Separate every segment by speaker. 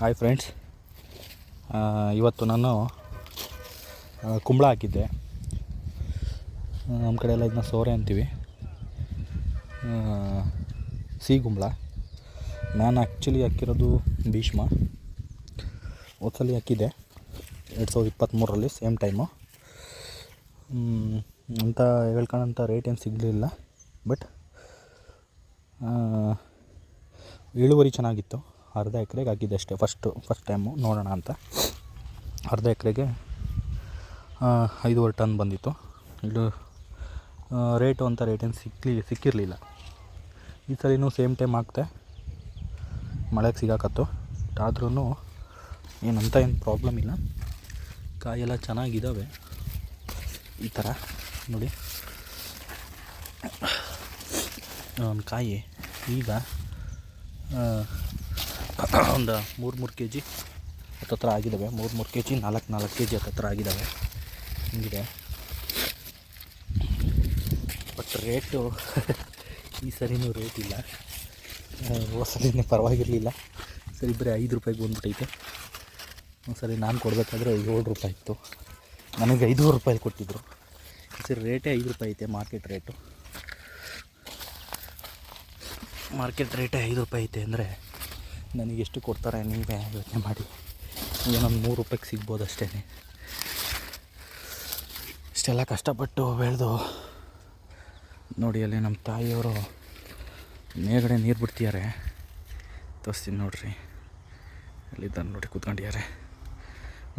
Speaker 1: Hi friends ಇವತ್ತು ನಾನು ಕುಂಬಳ ಹಾಕಿದ್ದೆ. ನಮ್ಮ ಕಡೆ ಎಲ್ಲ ಇದನ್ನ ಸೋರೆ ಅಂತೀವಿ. ಸಿಹಿ ಕುಂಬಳ. ನಾನು ಆ್ಯಕ್ಚುಲಿ ಹಾಕಿರೋದು ಭೀಷ್ಮ. ಹೋದ್ಸಲಿ ಹಾಕಿದ್ದೆ. ಎರಡು ಸಾವಿರದ ಇಪ್ಪತ್ತ್ಮೂರರಲ್ಲಿ ಸೇಮ್ ಟೈಮು ಅಂತ ಹೇಳ್ಕೊಳ್ಳೋಂಥ ರೇಟ್ ಏನು ಸಿಗಲಿಲ್ಲ. ಬಟ್ ಇಳುವರಿ ಚೆನ್ನಾಗಿತ್ತು. ಅರ್ಧ ಎಕರೆಗೆ ಹಾಕಿದ್ದೆ ಅಷ್ಟೇ. ಫಸ್ಟು ಫಸ್ಟ್ ಟೈಮು ನೋಡೋಣ ಅಂತ. ಅರ್ಧ ಎಕರೆಗೆ ಐದೂವರೆ ಟನ್ ಬಂದಿತ್ತು. ಇದು ರೇಟು ಅಂತ ರೇಟೇನು ಸಿಕ್ಕಲಿ ಸಿಕ್ಕಿರಲಿಲ್ಲ. ಈ ಸಲಿನೂ ಸೇಮ್ ಟೈಮ್ ಹಾಕ್ತೆ ಮಳೆಗೆ ಸಿಗಾಕತ್ತು. ಆದ್ರೂ ಏನಂತ ಏನು ಪ್ರಾಬ್ಲಮ್ ಇಲ್ಲ. ಕಾಯೆಲ್ಲ ಚೆನ್ನಾಗಿದ್ದಾವೆ ಈ ಥರ ನೋಡಿ. ಒಂದು ಕಾಯಿ. ಈಗ ಒಂದು ಮೂರು ಮೂರು ಕೆ ಜಿ ಹತ್ತತ್ರ ಆಗಿದ್ದಾವೆ. ಮೂರು ಮೂರು ಕೆ ಜಿ ನಾಲ್ಕು ನಾಲ್ಕು ಕೆ ಜಿ ಹತ್ತತ್ರ ಆಗಿದ್ದಾವೆ. ಹಿಂಗಿದೆ. ಬಟ್ ರೇಟು ಈ ಸರಿನೂ ರೇಟ್ ಇಲ್ಲ. ಸಲಿನೇ ಪರವಾಗಿರಲಿಲ್ಲ. ಸರಿ ಬರೀ ಐದು ರೂಪಾಯಿಗೆ ಬಂದ್ಬಿಟ್ಟೈತೆ ಒಂದು ಸರಿ ನಾನು ಕೊಡಬೇಕಾದ್ರೆ ಏಳು ರೂಪಾಯಿ ಇತ್ತು. ನನಗೆ ಐದೂವರೆ ರೂಪಾಯಿ ಕೊಟ್ಟಿದ್ದರು ಸರಿ ರೇಟೇ ಐದು ರೂಪಾಯಿ ಐತೆ ಮಾರ್ಕೆಟ್ ರೇಟು ಮಾರ್ಕೆಟ್ ರೇಟೇ ಐದು ರೂಪಾಯಿ ಐತೆ ಅಂದರೆ ನನಗೆ ಎಷ್ಟು ಕೊಡ್ತಾರೆ ನೀವೇ ಯೋಚನೆ ಮಾಡಿ. ಈಗ ಏನೊಂದು ನೂರು ರೂಪಾಯಿಗೆ ಸಿಗ್ಬೋದು ಅಷ್ಟೇ ಇಷ್ಟೆಲ್ಲ ಕಷ್ಟಪಟ್ಟು ಬೆಳೆದು ನೋಡಿ ಅಲ್ಲಿ ನಮ್ಮ ತಾಯಿಯವರು ಮೇಲ್ಗಡೆ ನೀರು ಬಿಡ್ತಿದ್ದಾರೆ ತೋರಿಸ್ತೀನಿ ನೋಡ್ರಿ. ಅಲ್ಲಿದ್ದಾನೆ ನೋಡಿ ಕೂತ್ಕೊಂಡಿದ್ದಾರೆ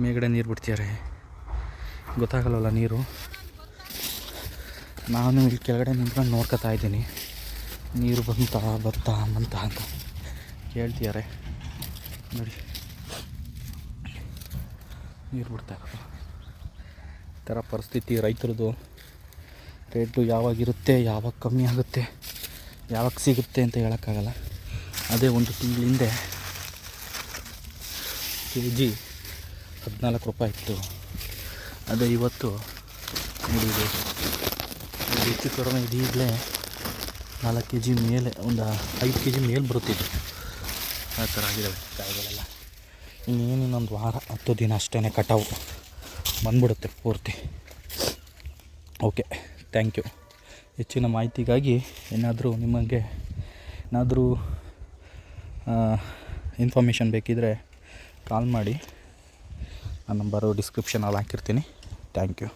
Speaker 1: ಮೇಲ್ಗಡೆ ನೀರು ಬಿಡ್ತಿದ್ದಾರೆ ಗೊತ್ತಾಗಲ್ಲ ನೀರು? ನಾನು ಇಲ್ಲಿ ಕೆಳಗಡೆ ನಿಂತ್ಕೊಂಡು ನೋಡ್ಕೊತಾ ಇದ್ದೀನಿ. ನೀರು ಬಂತಾ ಬರ್ತಾ ಬಂತ ಅಂತ. ಕೇಳ್ತಿದ್ದಾರೆ. ನೋಡಿ. ನೀರು ಬಿಡ್ತಾ ಈ ಥರ ಪರಿಸ್ಥಿತಿ ರೈತರದು. ರೇಟು ಯಾವಾಗಿರುತ್ತೆ, ಯಾವಾಗ ಕಮ್ಮಿ ಆಗುತ್ತೆ, ಯಾವಾಗ ಸಿಗುತ್ತೆ ಅಂತ ಹೇಳೋಕ್ಕಾಗಲ್ಲ. ಅದೇ ಒಂದು ತಿಂಗಳ ಹಿಂದೆ ಕೆ ಜಿ ಹದಿನಾಲ್ಕು ರೂಪಾಯಿ ಇತ್ತು. ಅದೇ ಇವತ್ತು ನೋಡಿದೆ. ಹೆಚ್ಚು ಕಡಿಮೆ ಇದೀಗಲೇ ನಾಲ್ಕು ಕೆ ಜಿ ಮೇಲೆ, ಒಂದು ಐದು ಕೆ ಜಿ ಮೇಲೆ ಬರುತ್ತಿದ್ದು ಆ ಥರ ಆಗಿದ್ದಾವೆ ಕಾಯಿಗಳೆಲ್ಲ ಇನ್ನೇನು ಇನ್ನೊಂದು ವಾರ, ಹತ್ತು ದಿನ ಅಷ್ಟೇ ಕಟಾವು. ಬಂದ್ಬಿಡುತ್ತೆ ಪೂರ್ತಿ. ಓಕೆ ಥ್ಯಾಂಕ್ ಯು ಹೆಚ್ಚಿನ ಮಾಹಿತಿಗಾಗಿ ಏನಾದರೂ ನಿಮಗೆ ಏನಾದರೂ ಇನ್ಫಾರ್ಮೇಷನ್ ಬೇಕಿದ್ದರೆ ಕಾಲ್ ಮಾಡಿ. ನನ್ನ ನಂಬರು ಡಿಸ್ಕ್ರಿಪ್ಷನಲ್ಲಿ ಹಾಕಿರ್ತೀನಿ. Thank you